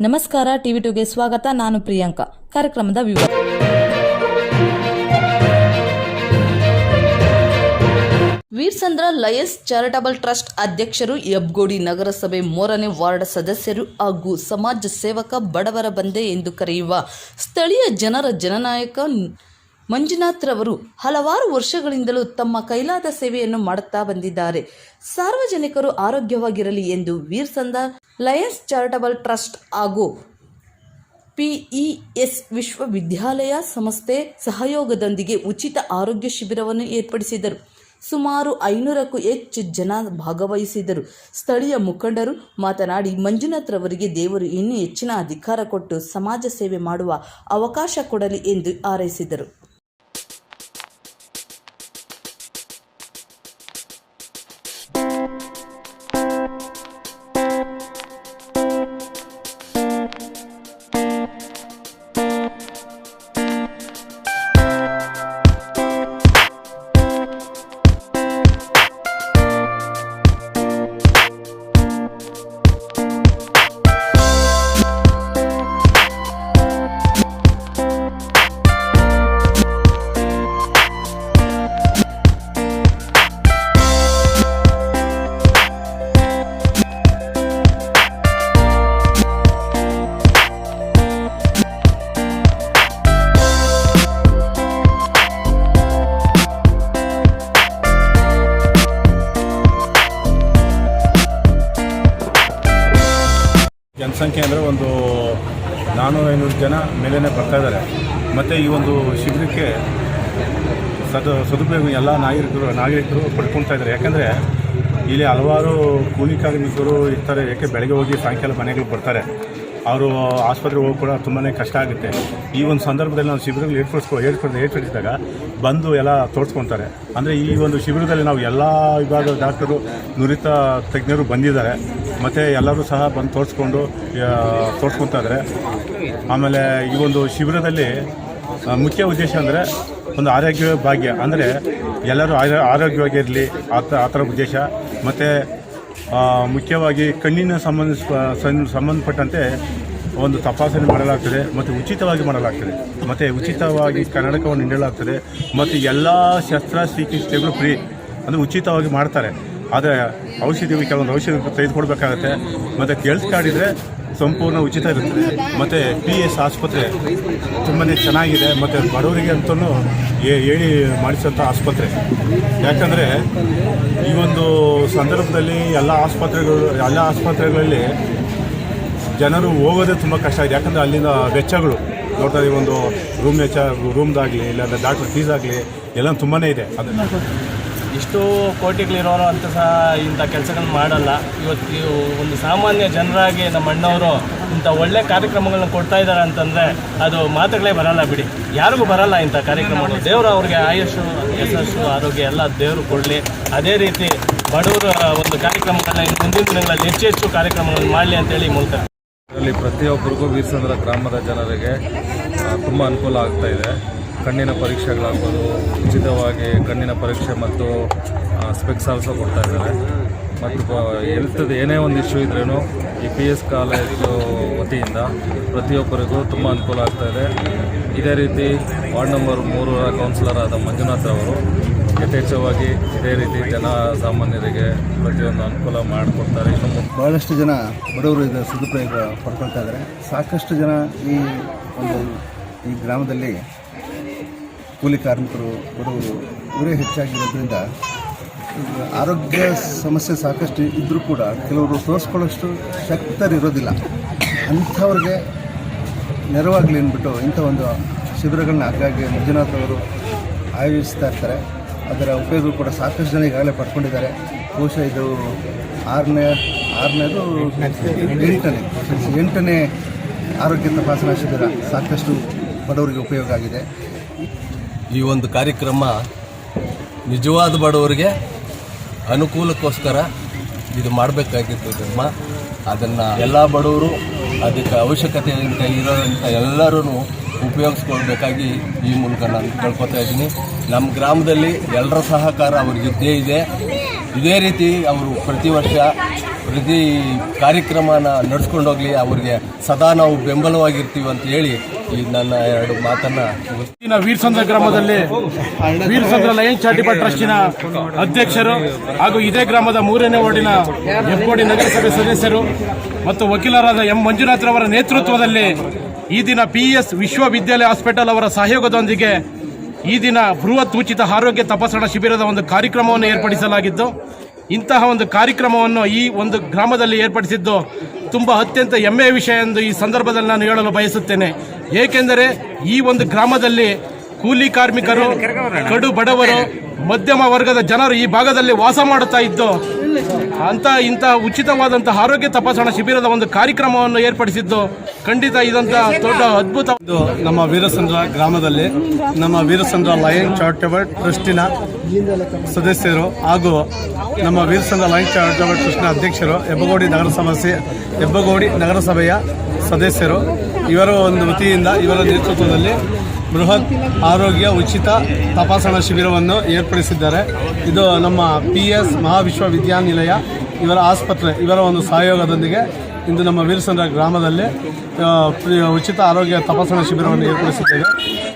ನಮಸ್ಕಾರ, ಟಿವಿ ಟುಗೆ ಸ್ವಾಗತ. ನಾನು ಪ್ರಿಯಾಂಕಾ. ಕಾರ್ಯಕ್ರಮದ ವಿವರ. ವೀರ್ಸಂದ್ರ ಲಯಸ್ ಚಾರಿಟಬಲ್ ಟ್ರಸ್ಟ್ ಅಧ್ಯಕ್ಷರು ಎಬ್ಗೋಡಿ ನಗರಸಭೆ ಮೂರನೇ ವಾರ್ಡ್ ಸದಸ್ಯರು ಹಾಗೂ ಸಮಾಜ ಸೇವಕ ಬಡವರ ಬಂದೆ ಎಂದು ಕರೆಯುವ ಸ್ಥಳೀಯ ಜನರ ಜನನಾಯಕ ಮಂಜುನಾಥ್ರವರು ಹಲವಾರು ವರ್ಷಗಳಿಂದಲೂ ತಮ್ಮ ಕೈಲಾದ ಸೇವೆಯನ್ನು ಮಾಡುತ್ತಾ ಬಂದಿದ್ದಾರೆ. ಸಾರ್ವಜನಿಕರು ಆರೋಗ್ಯವಾಗಿರಲಿ ಎಂದು ವೀರ್ಸಂದ ಲಯನ್ಸ್ ಚಾರಿಟಬಲ್ ಟ್ರಸ್ಟ್ ಹಾಗೂ ಪಿಇಎಸ್ ವಿಶ್ವವಿದ್ಯಾಲಯ ಸಂಸ್ಥೆ ಸಹಯೋಗದೊಂದಿಗೆ ಉಚಿತ ಆರೋಗ್ಯ ಶಿಬಿರವನ್ನು ಏರ್ಪಡಿಸಿದರು. ಸುಮಾರು ಐನೂರಕ್ಕೂ ಹೆಚ್ಚು ಜನ ಭಾಗವಹಿಸಿದರು ಸ್ಥಳೀಯ ಮುಖಂಡರು ಮಾತನಾಡಿ, ಮಂಜುನಾಥ್ ರವರಿಗೆ ದೇವರು ಇನ್ನೂ ಹೆಚ್ಚಿನ ಅಧಿಕಾರ ಕೊಟ್ಟು ಸಮಾಜ ಸೇವೆ ಮಾಡುವ ಅವಕಾಶ ಕೊಡಲಿ ಎಂದು ಹಾರೈಸಿದರು. ಜನಸಂಖ್ಯೆ ಅಂದರೆ ಒಂದು ನಾನ್ನೂರು ಐನೂರು ಜನ ಮೇಲೇ ಬರ್ತಾ ಇದ್ದಾರೆ. ಮತ್ತು ಈ ಒಂದು ಶಿಬಿರಕ್ಕೆ ಸದ ಸದುಪಯೋಗ ಎಲ್ಲ ನಾಗರಿಕರು ನಾಗರಿಕರು ಪಡ್ಕೊಳ್ತಾ ಇದ್ದಾರೆ. ಯಾಕಂದರೆ ಇಲ್ಲಿ ಹಲವಾರು ಕೂಲಿ ಕಾರ್ಮಿಕರು ಇರ್ತಾರೆ. ಯಾಕೆ ಬೆಳಗ್ಗೆ ಹೋಗಿ ಸಾಯಂಕಾಲ ಮನೆಗಳಿಗೆ ಬರ್ತಾರೆ. ಅವರು ಆಸ್ಪತ್ರೆಗೆ ಹೋಗಿ ಕೂಡ ತುಂಬಾ ಕಷ್ಟ ಆಗುತ್ತೆ. ಈ ಒಂದು ಸಂದರ್ಭದಲ್ಲಿ ನಾವು ಶಿಬಿರಗಳು ಏರ್ಪಡಿಸ್ಕೊ ಏರ್ಪಡಿಸಿ ಏರ್ಪಡಿಸಿದಾಗ ಬಂದು ಎಲ್ಲ ತೋರಿಸ್ಕೊತಾರೆ ಅಂದರೆ ಈ ಒಂದು ಶಿಬಿರದಲ್ಲಿ ನಾವು ಎಲ್ಲ ವಿಭಾಗದ ಡಾಕ್ಟರು, ನುರಿತ ತಜ್ಞರು ಬಂದಿದ್ದಾರೆ. ಮತ್ತು ಎಲ್ಲರೂ ಸಹ ಬಂದು ತೋರಿಸ್ಕೊಂಡು ಇದ್ದಾರೆ ಆಮೇಲೆ ಈ ಒಂದು ಶಿಬಿರದಲ್ಲಿ ಮುಖ್ಯ ಉದ್ದೇಶ ಅಂದರೆ ಒಂದು ಆರೋಗ್ಯ ಭಾಗ್ಯ. ಅಂದರೆ ಎಲ್ಲರೂ ಆರೋ- ಆರೋಗ್ಯವಾಗಿರಲಿ, ಆ ಥರ ಆ ಥರ ಉದ್ದೇಶ. ಮತ್ತು ಮುಖ್ಯವಾಗಿ ಕಣ್ಣಿನ ಸಂಬಂಧ ಸಂಬಂಧಪಟ್ಟಂತೆ ಒಂದು ತಪಾಸಣೆ ಮಾಡಲಾಗ್ತದೆ, ಮತ್ತು ಉಚಿತವಾಗಿ ಮಾಡಲಾಗ್ತದೆ. ಮತ್ತು ಉಚಿತವಾಗಿ ಕನ್ನಡಕವನ್ನು ನೀಡಲಾಗ್ತದೆ. ಮತ್ತು ಎಲ್ಲ ಶಸ್ತ್ರ ಚಿಕಿತ್ಸೆಗಳು ಫ್ರೀ. ಅಂದರೆ ಉಚಿತವಾಗಿ ಮಾಡ್ತಾರೆ. ಆದರೆ ಔಷಧಿ ಕೆಲವೊಂದು ಔಷಧಿ ತೆಗೆದುಕೊಡ್ಬೇಕಾಗತ್ತೆ. ಮತ್ತು ಹೆಲ್ತ್ ಕಾರ್ಡ್ ಇದ್ದರೆ ಸಂಪೂರ್ಣ ಉಚಿತ ಇರುತ್ತೆ. ಮತ್ತು ಪಿ ಎಸ್ ಆಸ್ಪತ್ರೆ ತುಂಬಾ ಚೆನ್ನಾಗಿದೆ. ಮತ್ತು ಬಡವರಿಗೆ ಅಂತಲೂ ಹೇಳಿ ಮಾಡಿಸೋಂಥ ಆಸ್ಪತ್ರೆ. ಯಾಕಂದರೆ ಈ ಒಂದು ಸಂದರ್ಭದಲ್ಲಿ ಎಲ್ಲ ಆಸ್ಪತ್ರೆಗಳು, ಎಲ್ಲ ಆಸ್ಪತ್ರೆಗಳಲ್ಲಿ ಜನರು ಹೋಗೋದೇ ತುಂಬ ಕಷ್ಟ ಆಗಿದೆ ಯಾಕಂದರೆ ಅಲ್ಲಿನ ವೆಚ್ಚಗಳು, ನೋಡ್ತಾ ಈ ಒಂದು ರೂಮ್ ವೆಚ್ಚ ರೂಮ್ದಾಗಲಿ ಇಲ್ಲಾಂದರೆ ಡಾಕ್ಟರ್ ಫೀಸ್ ಆಗಲಿ, ಎಲ್ಲ ತುಂಬಾ ಇದೆ. ಅದನ್ನು ಇಷ್ಟು ಕೋಟಿಗಳಿರೋರು ಅಂತ ಸಹ ಇಂಥ ಕೆಲಸಗಳನ್ನ ಮಾಡಲ್ಲ. ಇವತ್ತು ಒಂದು ಸಾಮಾನ್ಯ ಜನರಾಗಿ ನಮ್ಮ ಅಣ್ಣವರು ಇಂಥ ಒಳ್ಳೆ ಕಾರ್ಯಕ್ರಮಗಳನ್ನ ಕೊಡ್ತಾ ಇದ್ದಾರೆ ಅಂತಂದರೆ ಅದು ಮಾತುಗಳೇ ಬರಲ್ಲ ಬಿಡಿ. ಯಾರಿಗೂ ಬರಲ್ಲ ಇಂಥ ಕಾರ್ಯಕ್ರಮಗಳು. ದೇವರು ಅವ್ರಿಗೆ ಆಯುಷು ಯಶಸ್ಸು, ಆರೋಗ್ಯ ಎಲ್ಲ ದೇವರು ಕೊಡಲಿ. ಅದೇ ರೀತಿ ಬಡವರ ಒಂದು ಕಾರ್ಯಕ್ರಮಗಳನ್ನ ಮುಂದಿನ ದಿನಗಳಲ್ಲಿ ಹೆಚ್ಚು ಹೆಚ್ಚು ಕಾರ್ಯಕ್ರಮಗಳನ್ನು ಮಾಡಲಿ ಅಂತೇಳಿ ಮೂಲಕ. ಇದರಲ್ಲಿ ಪ್ರತಿಯೊಬ್ಬರಿಗೂ ವೀರಸಂದ್ರ ಗ್ರಾಮದ ಜನರಿಗೆ ತುಂಬ ಅನುಕೂಲ ಆಗ್ತಾ ಇದೆ. ಕಣ್ಣಿನ ಪರೀಕ್ಷೆಗಳಾಗ್ಬೋದು, ಉಚಿತವಾಗಿ ಕಣ್ಣಿನ ಪರೀಕ್ಷೆ ಮತ್ತು ಸ್ಪೆಕ್ಸ್ ಆಲ್ಸೋ ಕೊಡ್ತಾ ಇದ್ದಾರೆ. ಮತ್ತು ಹೆಲ್ತ್ದು ಏನೇ ಒಂದು ಇಶ್ಯೂ ಇದ್ರೂ ಈ ಪಿ ಎಸ್ ಕಾಲೇಜು ವತಿಯಿಂದ ಪ್ರತಿಯೊಬ್ಬರಿಗೂ ತುಂಬ ಅನುಕೂಲ ಆಗ್ತಾ ಇದೆ. ರೀತಿ ವಾರ್ಡ್ ನಂಬರ್ ಮೂರರ ಕೌನ್ಸಿಲರ್ ಆದ ಮಂಜುನಾಥ್ ಅವರು ಯಥೇಚ್ಛವಾಗಿ ಇದೇ ರೀತಿ ಜನ ಸಾಮಾನ್ಯರಿಗೆ ಪ್ರತಿಯೊಂದು ಅನುಕೂಲ ಮಾಡಿಕೊಡ್ತಾರೆ. ಇನ್ನು ಭಾಳಷ್ಟು ಜನ ಬಡವರು ಇದರ ಸದುಪಯೋಗ ಪಡ್ಕೊಳ್ತಾ ಇದ್ದಾರೆ. ಸಾಕಷ್ಟು ಜನ ಈ ಒಂದು, ಈ ಗ್ರಾಮದಲ್ಲಿ ಕೂಲಿ ಕಾರ್ಮಿಕರು ಬಡವರು ಇವರೇ ಹೆಚ್ಚಾಗಿರೋದ್ರಿಂದ, ಆರೋಗ್ಯ ಸಮಸ್ಯೆ ಸಾಕಷ್ಟು ಇದ್ದರೂ ಕೂಡ ಕೆಲವರು ತೋರಿಸ್ಕೊಳ್ಳೋಷ್ಟು ಶಕ್ತರಿರೋದಿಲ್ಲ. ಅಂಥವ್ರಿಗೆ ನೆರವಾಗಲಿ ಅಂದ್ಬಿಟ್ಟು ಇಂಥ ಒಂದು ಶಿಬಿರಗಳನ್ನ ಆಗಾಗ್ಗೆ ಮಂಜುನಾಥ್ ಅವರು ಆಯೋಜಿಸ್ತಾ ಇರ್ತಾರೆ. ಅದರ ಉಪಯೋಗ ಕೂಡ ಸಾಕಷ್ಟು ಜನ ಈಗಾಗಲೇ ಪಡ್ಕೊಂಡಿದ್ದಾರೆ. ಬಹುಶಃ ಇದು ಆರನೇ, ಆರನೇದು ಎಂಟನೇ ಎಂಟನೇ ಆರೋಗ್ಯ ತಪಾಸಣಾ ಶಿಬಿರ ಸಾಕಷ್ಟು ಬಡವರಿಗೆ ಉಪಯೋಗ ಆಗಿದೆ. ಈ ಒಂದು ಕಾರ್ಯಕ್ರಮ ನಿಜವಾದ ಬಡವರಿಗೆ ಅನುಕೂಲಕ್ಕೋಸ್ಕರ ಇದು ಮಾಡಬೇಕಾಗಿತ್ತು ಧರ್ಮ. ಅದನ್ನು ಎಲ್ಲ ಬಡವರು ಅದಕ್ಕೆ ಅವಶ್ಯಕತೆ ಅಂತ ಇರೋಂಥ ಎಲ್ಲರೂ ಉಪಯೋಗಿಸ್ಕೊಳ್ಬೇಕಾಗಿ ಈ ಮೂಲಕ ನಾನು ಕೇಳ್ಕೊತಾ ಇದ್ದೀನಿ. ನಮ್ಮ ಗ್ರಾಮದಲ್ಲಿ ಎಲ್ಲರ ಸಹಕಾರ ಅವ್ರಿಗಿದ್ದೇ ಇದೆ. ಇದೇ ರೀತಿ ಅವರು ಪ್ರತಿ ವರ್ಷ ಪ್ರತಿ ಕಾರ್ಯಕ್ರಮನ ನಡ್ಸ್ಕೊಂಡೋಗಲಿ ಅವ್ರಿಗೆ ಸದಾ ನಾವು ಬೆಂಬಲವಾಗಿರ್ತೀವಿ ಅಂತ ಹೇಳಿ ಎರಡು ಮಾತನ್ನ. ವೀರಸಂದ್ರ ಗ್ರಾಮದಲ್ಲಿ ವೀರಸಂದ್ರ ಲಯನ್ ಚಾರಿಟಬಲ್ ಟ್ರಸ್ಟಿನ ಅಧ್ಯಕ್ಷರು ಹಾಗೂ ಇದೇ ಗ್ರಾಮದ ಮೂರನೇ ವಾರ್ಡಿನ ಹೆಬ್ಬೋಡಿ ನಗರಸಭೆ ಸದಸ್ಯರು ಮತ್ತು ವಕೀಲರಾದ ಎಂ ಮಂಜುನಾಥ್ರವರ ನೇತೃತ್ವದಲ್ಲಿ ಈ ದಿನ ಪಿಇಎಸ್ ವಿಶ್ವವಿದ್ಯಾಲಯ ಹಾಸ್ಪಿಟಲ್ ಅವರ ಸಹಯೋಗದೊಂದಿಗೆ ಈ ದಿನ ಬೃಹತ್ ಉಚಿತ ಆರೋಗ್ಯ ತಪಾಸಣಾ ಶಿಬಿರದ ಒಂದು ಕಾರ್ಯಕ್ರಮವನ್ನು ಏರ್ಪಡಿಸಲಾಗಿದ್ದು, ಇಂತಹ ಒಂದು ಕಾರ್ಯಕ್ರಮವನ್ನು ಈ ಒಂದು ಗ್ರಾಮದಲ್ಲಿ ಏರ್ಪಡಿಸಿದ್ದು ತುಂಬ ಅತ್ಯಂತ ಹೆಮ್ಮೆಯ ವಿಷಯ ಎಂದು ಈ ಸಂದರ್ಭದಲ್ಲಿ ನಾನು ಹೇಳಲು ಬಯಸುತ್ತೇನೆ ಏಕೆಂದರೆ ಈ ಒಂದು ಗ್ರಾಮದಲ್ಲಿ ಕೂಲಿ ಕಾರ್ಮಿಕರು, ಕಡು ಬಡವರು, ಮಧ್ಯಮ ವರ್ಗದ ಜನರು ಈ ಭಾಗದಲ್ಲಿ ವಾಸ ಮಾಡುತ್ತಾ ಇದ್ದು ಅಂತ ಇಂತಹ ಉಚಿತವಾದಂತಹ ಆರೋಗ್ಯ ತಪಾಸಣಾ ಶಿಬಿರದ ಒಂದು ಕಾರ್ಯಕ್ರಮವನ್ನು ಏರ್ಪಡಿಸಿದ್ದು ಖಂಡಿತ ಇದಂತ ದೊಡ್ಡ ಅದ್ಭುತ ಇದು ನಮ್ಮ ವೀರಸಂದ್ರ ಗ್ರಾಮದಲ್ಲಿ ನಮ್ಮ ವೀರಸಂದ್ರ ಲಯನ್ ಚಾರಿಟೇಬಲ್ ಟ್ರಸ್ಟಿನ ಸದಸ್ಯರು ಹಾಗೂ ನಮ್ಮ ವೀರಸಂದ್ರ ಲಯನ್ ಚಾರಿಟೇಬಲ್ ಟ್ರಸ್ಟ್ನ ಅಧ್ಯಕ್ಷರು ಹೆಬ್ಬಗೋಡಿ ನಗರಸಭೆ ಹೆಬ್ಬಗೋಡಿ ನಗರಸಭೆಯ ಸದಸ್ಯರು. ಇವರ ಒಂದು ವತಿಯಿಂದ ಇವರ ನೇತೃತ್ವದಲ್ಲಿ ಬೃಹತ್ ಆರೋಗ್ಯ ಉಚಿತ ತಪಾಸಣಾ ಶಿಬಿರವನ್ನು ಏರ್ಪಡಿಸಿದ್ದಾರೆ. ಇದು ನಮ್ಮ ಪಿ ಎಸ್ ಮಹಾವಿಶ್ವವಿದ್ಯಾನಿಲಯ ಇವರ ಆಸ್ಪತ್ರೆ ಇವರ ಒಂದು ಸಹಯೋಗದೊಂದಿಗೆ ಇಂದು ನಮ್ಮ ವೀರಸಂದ್ರ ಗ್ರಾಮದಲ್ಲಿ ಉಚಿತ ಆರೋಗ್ಯ ತಪಾಸಣಾ ಶಿಬಿರವನ್ನು ಏರ್ಪಡಿಸಿದ್ದೇವೆ